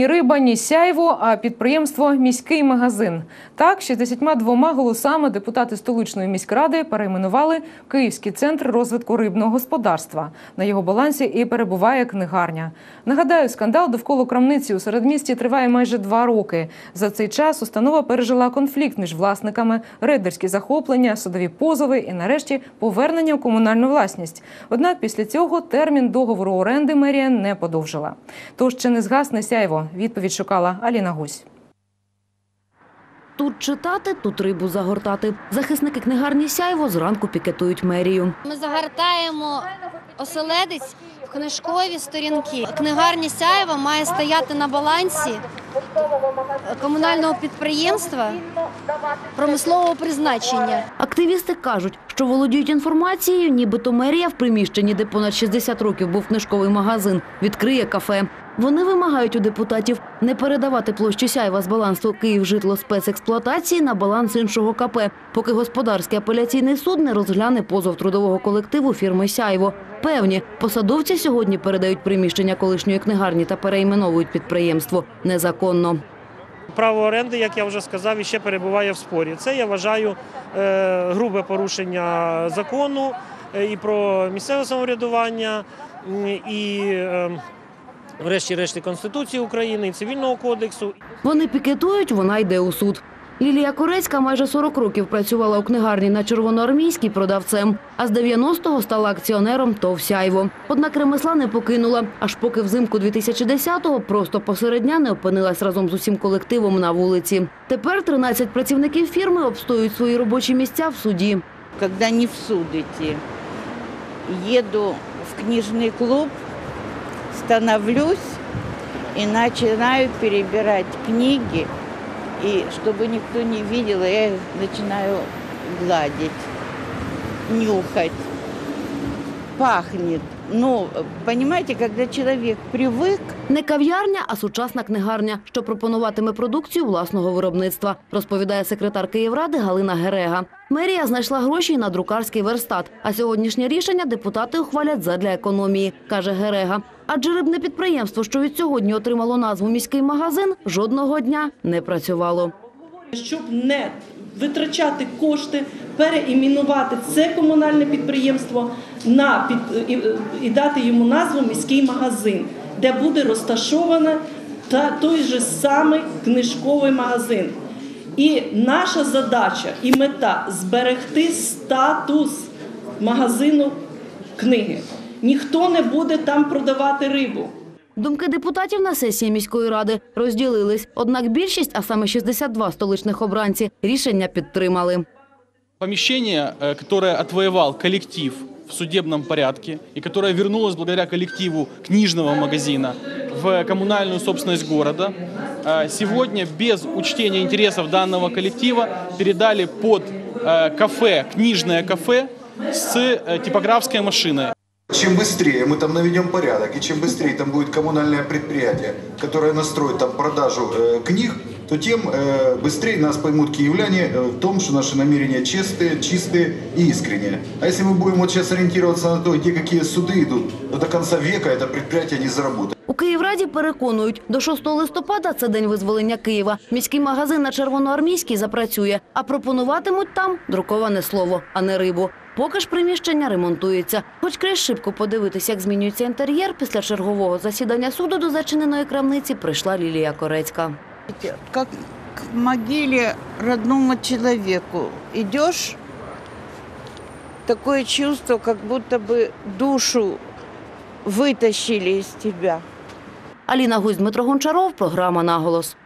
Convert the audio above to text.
ні риба, ні сяйво, а підприємство міський магазин. Так, 62 голосами депутати столичної міськради перейменували Київський центр розвитку рибного господарства. На його балансі і перебуває книгарня. Нагадаю, скандал довкола крамниці у середмісті триває майже два роки. За цей час установа пережила конфлікт між власниками, рейдерські захоплення, судові позови і, нарешті, повернення у комунальну власність. Однак після цього термін договору оренди мерія не подовжила. Тож чи не згасне сяйво? Відповідь шукала Аліна Гусь. Тут читати, тут рибу загортати. Захисники книгарні Сяйво зранку пікетують мерію. Ми загортаємо оселедець в книжкові сторінки. Книгарня Сяєва має стояти на балансі комунального підприємства промислового призначення. Активісти кажуть, що володіють інформацією, нібито мерія в приміщенні, де понад 60 років був книжковий магазин, відкриє кафе. Вони вимагають у депутатів не передавати площу Сяйва з балансу «Київжитло спецексплуатації на баланс іншого КП, поки господарський апеляційний суд не розгляне позов трудового колективу фірми Сяйво. Певні, посадовці сьогодні передають приміщення колишньої книгарні та перейменовують підприємство незаконно. Право оренди, як я вже сказав, іще перебуває в спорі. Це я вважаю е, грубе порушення закону е, і про місцеве самоврядування, і е, врешті-решт Конституції України, і Цивільного кодексу. Вони пікетують, вона йде у суд. Лілія Корецька майже 40 років працювала у книгарні на Червоноармійській продавцем, а з 90-го стала акціонером ТОВ «Сяйво». Однак ремесла не покинула, аж поки взимку 2010-го просто посеред дня не опинилась разом з усім колективом на вулиці. Тепер 13 працівників фірми обстоюють свої робочі місця в суді. когда не в суд идти. Еду в книжный клуб, становлюсь и начинаю перебирать книги. И чтобы никто не видел, я их начинаю гладить, нюхать. Пахнет. Ну, понимаете, когда человек привык, Не кав'ярня, а сучасна книгарня, що пропонуватиме продукцію власного виробництва, розповідає секретар Київради Галина Герега. Мерія знайшла гроші на друкарський верстат, а сьогоднішнє рішення депутати ухвалять задля економії, каже Герега. Адже рибне підприємство, що від сьогодні отримало назву міський магазин, жодного дня не працювало. щоб не витрачати кошти, переіменувати це комунальне підприємство на під і, і дати йому назву міський магазин, де буде розташовано та той же самий книжковий магазин. І наша задача і мета зберегти статус магазину книги. Ніхто не буде там продавати рибу. Думки депутатів на сесії міської ради розділились. Однак більшість, а саме 62 столичних обранці, рішення підтримали. Помещение, э, которое отвоевал коллектив в судебном порядке и которое вернулось благодаря коллективу книжного магазина в коммунальную собственность города, э, сегодня без учтения интересов данного коллектива передали под э, кафе, книжное кафе с э, типографской машиной. Чем быстрее мы там наведем порядок, и чем быстрее там будет коммунальное предприятие, которое настроит там продажу э, книг, то тем э, быстрее нас поймут киевляне э, в том, что наши намерения чистые, чистые и искренние. А если мы будем вот сейчас ориентироваться на то, где какие суды идут, то до конца века это предприятие не заработает. Київраді переконують, до 6 листопада, це день визволення Києва, міський магазин на Червоноармійській запрацює, а пропонуватимуть там друковане слово, а не рибу. Поки ж приміщення ремонтується. Хоч крізь шибко подивитися, як змінюється інтер'єр, після чергового засідання суду до зачиненої крамниці прийшла Лілія Корецька. как к могиле родному человеку идешь, такое чувство, как будто бы душу вытащили из тебя. Аліна Гусь, Дмитро Гончаров, програма «Наголос».